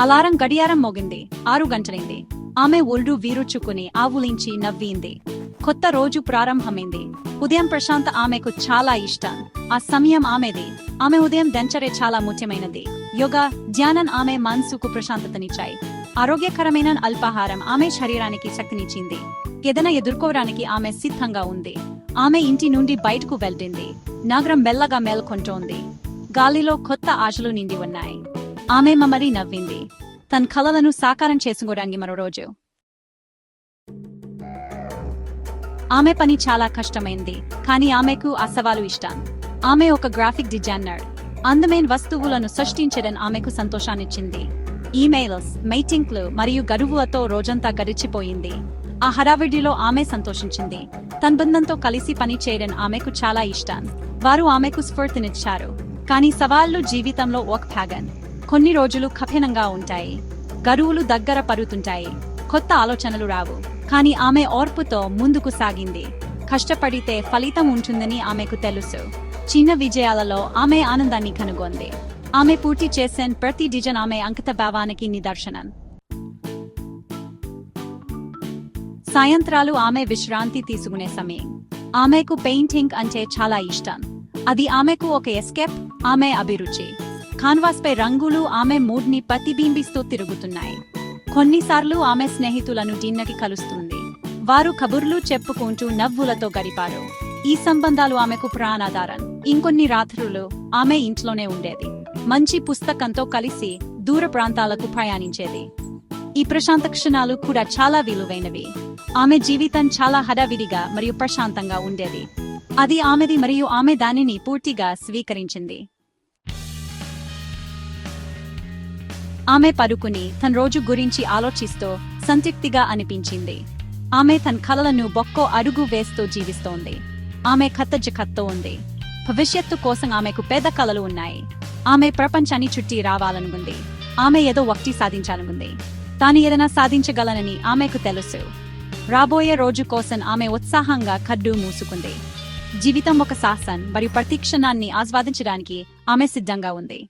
Alarm గడియారం మోగింది ఆరు గంటలైంది. ఆమె ఒళ్ళు వీరుచుకుని ఆవులించి నవ్వింది. కొత్త రోజు ప్రారంభమైంది. ఉదయం ప్రశాంత ఆమెకు చాలా ఇష్టం. ఆ సమయం ఆమెది. ఆమె ఉదయం దంచరే చాలా ముఖ్యమైనది. యోగా ధ్యానం ఆమె మనసుకు ప్రశాంతతనిచ్చాయి. ఆరోగ్యకరమైన అల్పాహారం ఆమె శరీరానికి శక్తినిచ్చింది. ఏదైనా ఎదుర్కోవడానికి ఆమె సిద్ధంగా ఉంది. ఆమె ఇంటి నుండి బయటకు వెళ్ళింది నగరం మెల్లగా మేల్కొంటోంది. గాలిలో కొత్త ఆశలు నిండి ఉన్నాయి. ఆమె మమరి నవ్వింది. తన కలలను సాకారం చేసుకోవడానికి మరో రోజు. ఆమె పని చాలా కష్టమైంది కానీ ఆమెకు ఆ సవాలు ఇష్టం. ఆమె ఒక గ్రాఫిక్ డిజైనర్. అందమైన వస్తువులను సృష్టించడం ఆమెకు సంతోషాన్నిచ్చింది. ఈమెయిల్స్ మీటింగ్లు మరియు గడువులతో రోజంతా గడిచిపోయింది. ఆ హడావిడిలో ఆమె సంతోషించింది. తన బృందంతో కలిసి పని చేయడం ఆమెకు చాలా ఇష్టం. వారు ఆమెకు స్ఫూర్తినిచ్చారు. కానీ సవాళ్ళు జీవితంలో ఒక భాగం కొన్ని రోజులు కఠినంగా ఉంటాయి. గడువులు దగ్గర పరుతుంటాయి కొత్త ఆలోచనలు రావు. కానీ ఆమె ఓర్పుతో ముందుకు సాగింది. కష్టపడితే ఫలితం ఉంటుందని ఆమెకు తెలుసు. చిన్న విజయాలలో ఆమె ఆనందాన్ని కనుగొంది. ఆమె పూర్తి చేసిన ప్రతి డిజన్ ఆమె అంకిత భావానికి నిదర్శనం. సాయంత్రాలు ఆమె విశ్రాంతి తీసుకునే సమయం. ఆమెకు పెయింటింగ్ అంటే చాలా ఇష్టం. అది ఆమెకు ఒక ఎస్కేప్ ఆమె అభిరుచి. కాన్వాస్ పై రంగులు ఆమె మూడ్ని ప్రతిబింబిస్తూ తిరుగుతున్నాయి. కొన్నిసార్లు ఆమె స్నేహితులను డిన్నకి కలుస్తుంది. వారు కబుర్లు చెప్పుకుంటూ నవ్వులతో గడిపారు. ఈ సంబంధాలు ఆమెకు ప్రాణాధారం. ఇంకొన్ని రాత్రులు ఆమె ఇంట్లోనే ఉండేది. మంచి పుస్తకంతో కలిసి దూర ప్రాంతాలకు ప్రయాణించేది. ఈ ప్రశాంత క్షణాలు కూడా చాలా విలువైనవి. ఆమె జీవితం చాలా హడావిడిగా మరియు ప్రశాంతంగా ఉండేది. అది ఆమెది మరియు ఆమె దానిని పూర్తిగా స్వీకరించింది. ఆమె పడుకుని తన రోజు గురించి ఆలోచిస్తూ సంతృప్తిగా అనిపించింది. ఆమె తన కలలను బొక్కో అడుగు వేస్తూ జీవిస్తోంది. ఆమె కత్తజకత్తో ఉంది. భవిష్యత్తు కోసం ఆమెకు పెద్ద కలలు ఉన్నాయి. ఆమె ప్రపంచాన్ని చుట్టి రావాలనుకుంది. ఆమె ఏదో ఒకటి సాధించాలనుకుంది. తాను ఏదైనా సాధించగలనని ఆమెకు తెలుసు. రాబోయే రోజు కోసం ఆమె ఉత్సాహంగా కడ్డు మూసుకుంది. జీవితం ఒక సాహసం మరియు ప్రతి క్షణాన్ని ఆస్వాదించడానికి ఆమె సిద్ధంగా ఉంది.